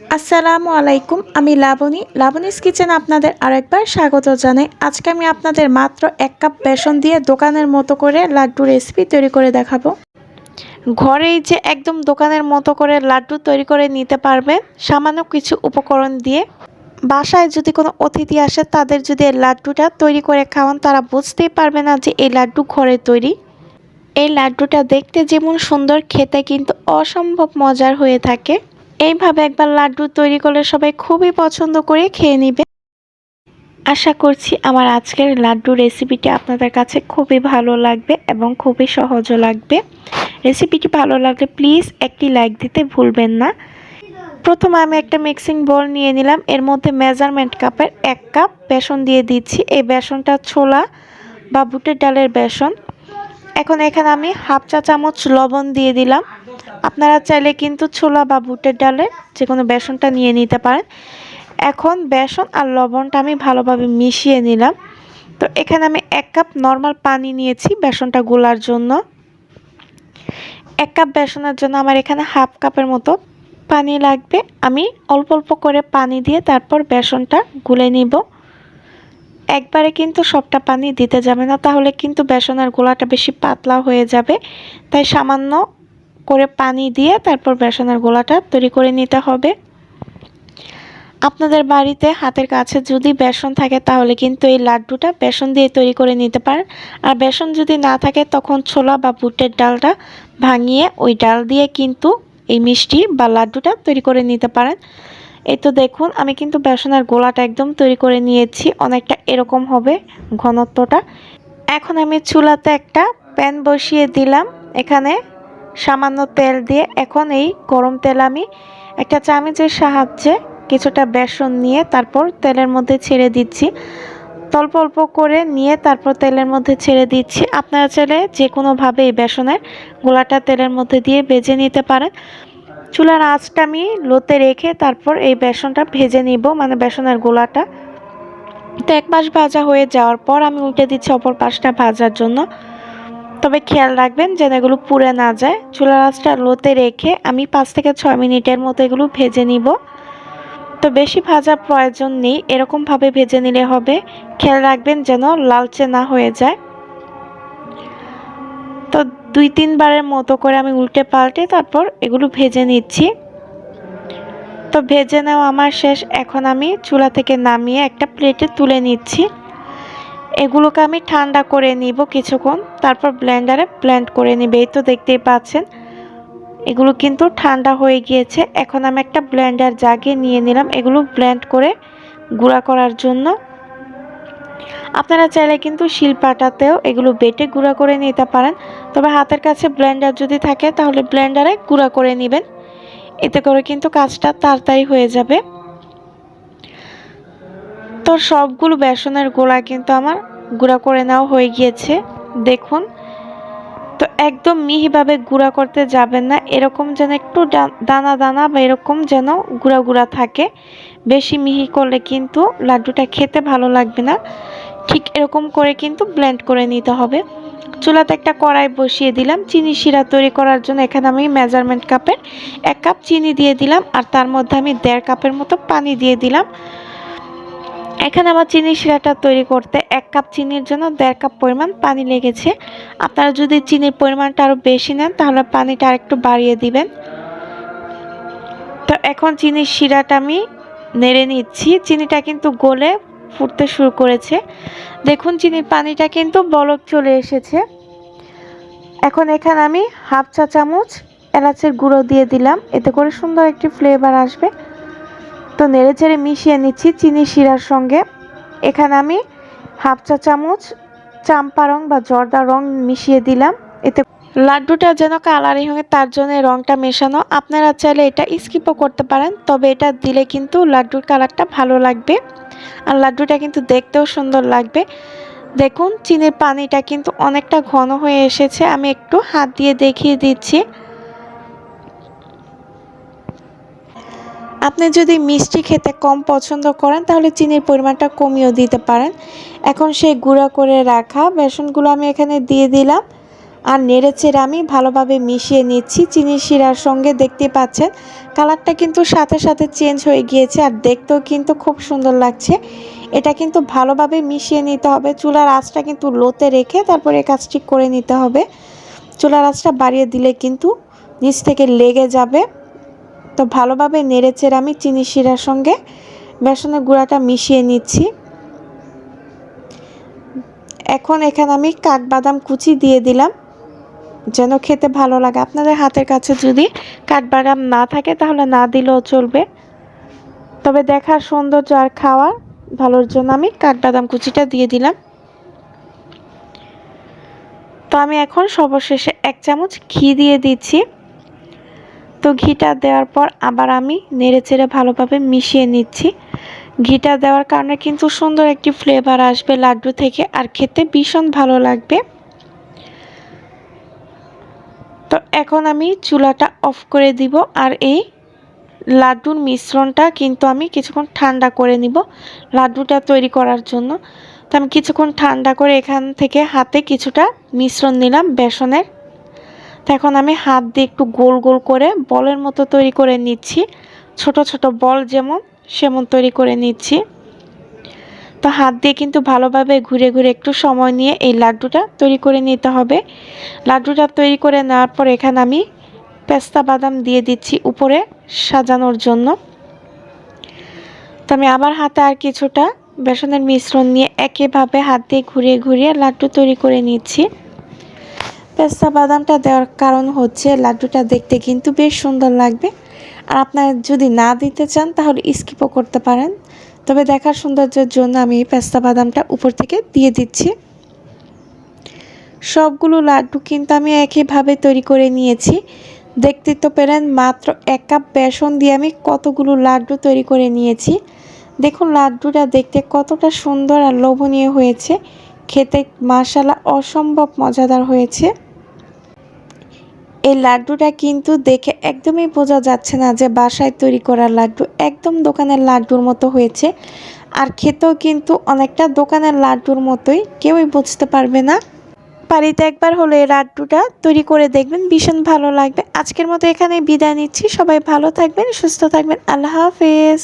আসসালামু আলাইকুম, আমি লাবণী। লাবণীস কিচেন আপনাদের আরেকবার স্বাগত জানাই। আজকে আমি আপনাদের মাত্র এক কাপ বেসন দিয়ে দোকানের মতো করে লাড্ডু রেসিপি তৈরি করে দেখাবো। ঘরেই যে একদম দোকানের মতো করে লাড্ডু তৈরি করে নিতে পারবেন সামান্য কিছু উপকরণ দিয়ে। বাসায় যদি কোনো অতিথি আসে, তাদের যদি এই লাড্ডুটা তৈরি করে খাওয়ান, তারা বুঝতেই পারবে না যে এই লাড্ডু ঘরে তৈরি। এই লাড্ডুটা দেখতে যেমন সুন্দর, খেতে কিন্তু অসম্ভব মজার হয়ে থাকে। এইভাবে একবার লাড্ডু তৈরি করলে সবাই খুবই পছন্দ করে খেয়ে নেবে। আশা করছি আমার আজকের লাড্ডু রেসিপিটি আপনাদের কাছে খুবই ভালো লাগবে এবং খুবই সহজও লাগবে। রেসিপিটি ভালো লাগলে প্লিজ একটি লাইক দিতে ভুলবেন না। প্রথমে আমি একটা মিক্সিং বল নিয়ে নিলাম। এর মধ্যে মেজারমেন্ট কাপের এক কাপ বেসন দিয়ে দিচ্ছি। এই বেসনটা ছোলা বা বুটের ডালের বেসন। এখন এখানে আমি হাফ চা চামচ লবণ দিয়ে দিলাম। আপনারা চাইলে কিন্তু ছোলা বা বুটের ডালের যে কোনো বেসনটা নিয়ে নিতে পারেন। এখন বেসন আর লবণটা আমি ভালোভাবে মিশিয়ে নিলাম। তো এখানে আমি এক কাপ নর্মাল পানি নিয়েছি বেসনটা গোলার জন্য। এক কাপ বেসনের জন্য আমার এখানে হাফ কাপের মতো পানি লাগবে। আমি অল্প অল্প করে পানি দিয়ে তারপর বেসনটা গুলে নিব। একবারে কিন্তু সবটা পানি দিতে যাবে না, তাহলে কিন্তু বেসনের গোলাটা বেশি পাতলা হয়ে যাবে। তাই সামান্য করে পানি দিয়ে তারপর বেসনের গোলাটা তৈরি করে নিতে হবে। আপনাদের বাড়িতে হাতের কাছে যদি বেসন থাকে, তাহলে কিন্তু এই লাড্ডুটা বেসন দিয়ে তৈরি করে নিতে পারেন। আর বেসন যদি না থাকে, তখন ছোলা বা বুটের ডালটা ভাঙিয়ে ওই ডাল দিয়ে কিন্তু এই মিষ্টি বা লাড্ডুটা তৈরি করে নিতে পারেন। এই তো দেখুন, আমি কিন্তু বেসনের গোলাটা একদম তৈরি করে নিয়েছি, অনেকটা এরকম হবে ঘনত্বটা। এখন আমি চুলাতে একটা প্যান বসিয়ে দিলাম, এখানে সামান্য তেল দিয়ে। এখন এই গরম তেল আমি একটা চামচের সাহায্যে কিছুটা বেসন নিয়ে তারপর তেলের মধ্যে ছেড়ে দিচ্ছি। অল্প অল্প করে নিয়ে তারপর তেলের মধ্যে ছেড়ে দিচ্ছি। আপনারা চাইলে যে কোনোভাবে এই বেসনের গোলাটা তেলের মধ্যে দিয়ে বেজে নিতে পারেন। চুলার আঁচটা আমি লোতে রেখে তারপর এই বেসনটা ভেজে নিব মানে বেসনের গোলাটা। তো এক পাশ ভাজা হয়ে যাওয়ার পর আমি উল্টে দিচ্ছি অপর পাশটা ভাজার জন্য। তবে খেয়াল রাখবেন যেন এগুলো পুড়ে না যায়। চুলার আঁচটা লোতে রেখে আমি পাঁচ থেকে ছয় মিনিটের মতো এগুলো ভেজে নিব। তো বেশি ভাজা প্রয়োজন নেই এরকমভাবে ভেজে নিলে হবে। খেয়াল রাখবেন যেন লালচে না হয়ে যায়। তো দুই তিনবারের মতো করে আমি উল্টে পাল্টে তারপর এগুলো ভেজে নিচ্ছি। তো ভেজে নেওয়া আমার শেষ। এখন আমি চুলা থেকে নামিয়ে একটা প্লেটে তুলে নিচ্ছি। এগুলোকে আমি ঠান্ডা করে নিব কিছুক্ষণ, তারপর ব্লেন্ডারে ব্লেন্ড করে নিবে। এই তো দেখতেই পাচ্ছেন, এগুলো কিন্তু ঠান্ডা হয়ে গিয়েছে। এখন আমি একটা ব্লেন্ডার জাগে নিয়ে নিলাম। এগুলো ব্লেন্ড করে গুঁড়া করার জন্য। আপনারা চাইলে কিন্তু শিলপাটাতেও এগুলো বেটে গুঁড়া করে নিতে পারেন। তবে হাতের কাছে ব্লেন্ডার যদি থাকে, তাহলে ব্লেন্ডারে গুঁড়া করে নেবেন। এতে করে কিন্তু কাজটা তাড়াতাড়ি হয়ে যাবে। তো সবগুলো বেসনের গোলা কিন্তু আমার গুঁড়া করে নেওয়া হয়ে গিয়েছে। দেখুন, তো একদম মিহিভাবে গুঁড়া করতে যাবেন না। এরকম যেন একটু দানা দানা বা এরকম যেন গুঁড়া গুঁড়া থাকে। বেশি মিহি করলে কিন্তু লাড্ডুটা খেতে ভালো লাগবে না। ঠিক এরকম করে কিন্তু ব্লেন্ড করে নিতে হবে। চুলাতে একটা কড়াই বসিয়ে দিলাম, চিনি শিরা তৈরি করার জন্য এখানে আমি মেজারমেন্ট কাপের এক কাপ চিনি দিয়ে দিলাম, আর তার মধ্যে আমি দেড় কাপের মতো পানি দিয়ে দিলাম। এখানে আমার চিনি শিরাটা তৈরি করতে এক কাপ চিনির জন্য দেড় কাপ পরিমাণ পানি লেগেছে। আপনারা যদি চিনির পরিমাণটা আরও বেশি নেন, তাহলে পানিটা আরেকটু বাড়িয়ে দিবেন। তো এখন চিনির শিরাটা আমি নেড়ে নিচ্ছি। চিনিটা কিন্তু গলে ফুটতে শুরু করেছে। দেখুন চিনির পানিটা কিন্তু বলক চলে এসেছে। এখন এখানে আমি হাফ চা চামচ এলাচের গুঁড়ো দিয়ে দিলাম। এতে করে সুন্দর একটি ফ্লেভার আসবে। তো নেড়ে চেড়ে মিশিয়ে নিচ্ছি চিনি শিরার সঙ্গে। এখানে আমি হাফ চা চামচ চাম্পা রং বা জর্দা রং মিশিয়ে দিলাম। এতে লাড্ডুটা যেন কালারি হয়, তার জন্য রংটা মেশানো। আপনারা চাইলে এটা স্কিপও করতে পারেন, তবে এটা দিলে কিন্তু লাড্ডুর কালারটা ভালো লাগবে। আর লাড্ডুটা কিন্তু দেখতেও সুন্দর লাগবে। দেখুন, চিনির পানিটা কিন্তু অনেকটা ঘন হয়ে এসেছে। আমি একটু হাত দিয়ে দেখিয়ে দিচ্ছি। আপনি যদি মিষ্টি খেতে কম পছন্দ করেন, তাহলে চিনির পরিমাণটা কমিয়েও দিতে পারেন। এখন সেই গুঁড়া করে রাখা বেসনগুলো আমি এখানে দিয়ে দিলাম। আর নেড়েচেড়ে আমি ভালোভাবে মিশিয়ে নিচ্ছি। চিনি শিরার সঙ্গে দেখতে পাচ্ছেন, কালারটা কিন্তু সাথে সাথে চেঞ্জ হয়ে গিয়েছে আর দেখতেও কিন্তু খুব সুন্দর লাগছে। এটা কিন্তু ভালোভাবে মিশিয়ে নিতে হবে। চুলার আঁচটা কিন্তু লোতে রেখে তারপরে কাজটি করে নিতে হবে। চুলার আঁচটা বাড়িয়ে দিলে কিন্তু নিচ থেকে লেগে যাবে। তো ভালোভাবে নেড়েচেড়ে আমি চিনি শিরার সঙ্গে বেসনের গুঁড়াটা মিশিয়ে নিচ্ছি। এখন এখানে আমি কাঠবাদাম কুচি দিয়ে দিলাম। যেন খেতে ভালো লাগে। আপনাদের হাতের কাছে যদি কাঠবাদাম না থাকে, তাহলে না দিলেও চলবে। তবে দেখার সৌন্দর্য আর খাওয়ার ভালোর জন্য আমি কাঠবাদাম কুচিটা দিয়ে দিলাম। তো আমি এখন সর্বশেষে এক চামচ ঘি দিয়ে দিচ্ছি। তো ঘিটা দেওয়ার পর আবার আমি নেড়ে চেড়ে ভালোভাবে মিশিয়ে নিচ্ছি। ঘিটা দেওয়ার কারণে কিন্তু সুন্দর একটি ফ্লেভার আসবে লাড্ডু থেকে, আর খেতে ভীষণ ভালো লাগবে। তো এখন আমি চুলাটা অফ করে দিব আর এই লাড্ডুর মিশ্রণটা কিন্তু আমি কিছুক্ষণ ঠান্ডা করে নিব লাড্ডুটা তৈরি করার জন্য। তো আমি কিছুক্ষণ ঠান্ডা করে এখান থেকে হাতে কিছুটা মিশ্রণ নিলাম বেসনের। তো এখন আমি হাত দিয়ে একটু গোল গোল করে বলের মতো তৈরি করে নিচ্ছি। ছোট ছোট বল যেমন, সেমন তৈরি করে নিচ্ছি। তো হাত দিয়ে কিন্তু ভালোভাবে ঘুরে ঘুরে একটু সময় নিয়ে এই লাড্ডুটা তৈরি করে নিতে হবে। লাড্ডুটা তৈরি করে নেওয়ার পর এখানে আমি পেস্তা বাদাম দিয়ে দিচ্ছি উপরে সাজানোর জন্য। তো আমি আবার হাতে আর কিছুটা বেসনের মিশ্রণ নিয়ে একেভাবে হাত দিয়ে ঘুরিয়ে ঘুরিয়ে লাড্ডু তৈরি করে নিচ্ছি। পেস্তা বাদামটা দেওয়ার কারণ হচ্ছে লাড্ডুটা দেখতে কিন্তু বেশ সুন্দর লাগবে। আর আপনার যদি না দিতে চান তাহলে স্কিপও করতে পারেন। তবে দেখার সৌন্দর্যের জন্য আমি পেস্তা বাদামটা উপর থেকে দিয়ে দিচ্ছি। সবগুলো লাড্ডু কিন্তু আমি একইভাবে তৈরি করে নিয়েছি। দেখতে তো পেলেন, মাত্র এক কাপ বেসন দিয়ে আমি কতগুলো লাড্ডু তৈরি করে নিয়েছি। দেখুন, লাড্ডুটা দেখতে কতটা সুন্দর আর লোভনীয় হয়েছে। খেতে মাসালা অসম্ভব মজাদার হয়েছে। এই লাড্ডুটা কিন্তু দেখে একদমই বোঝা যাচ্ছে না যে বাসায় তৈরি করা লাড্ডু একদম দোকানের লাড্ডুর মতো হয়েছে। আর খেতেও কিন্তু অনেকটা দোকানের লাড্ডুর মতোই, কেউই বুঝতে পারবে না। বাড়িতে একবার হলো এই লাড্ডুটা তৈরি করে দেখবেন, ভীষণ ভালো লাগবে। আজকের মতো এখানে বিদায় নিচ্ছি। সবাই ভালো থাকবেন, সুস্থ থাকবেন। আল্লাহ হাফেজ।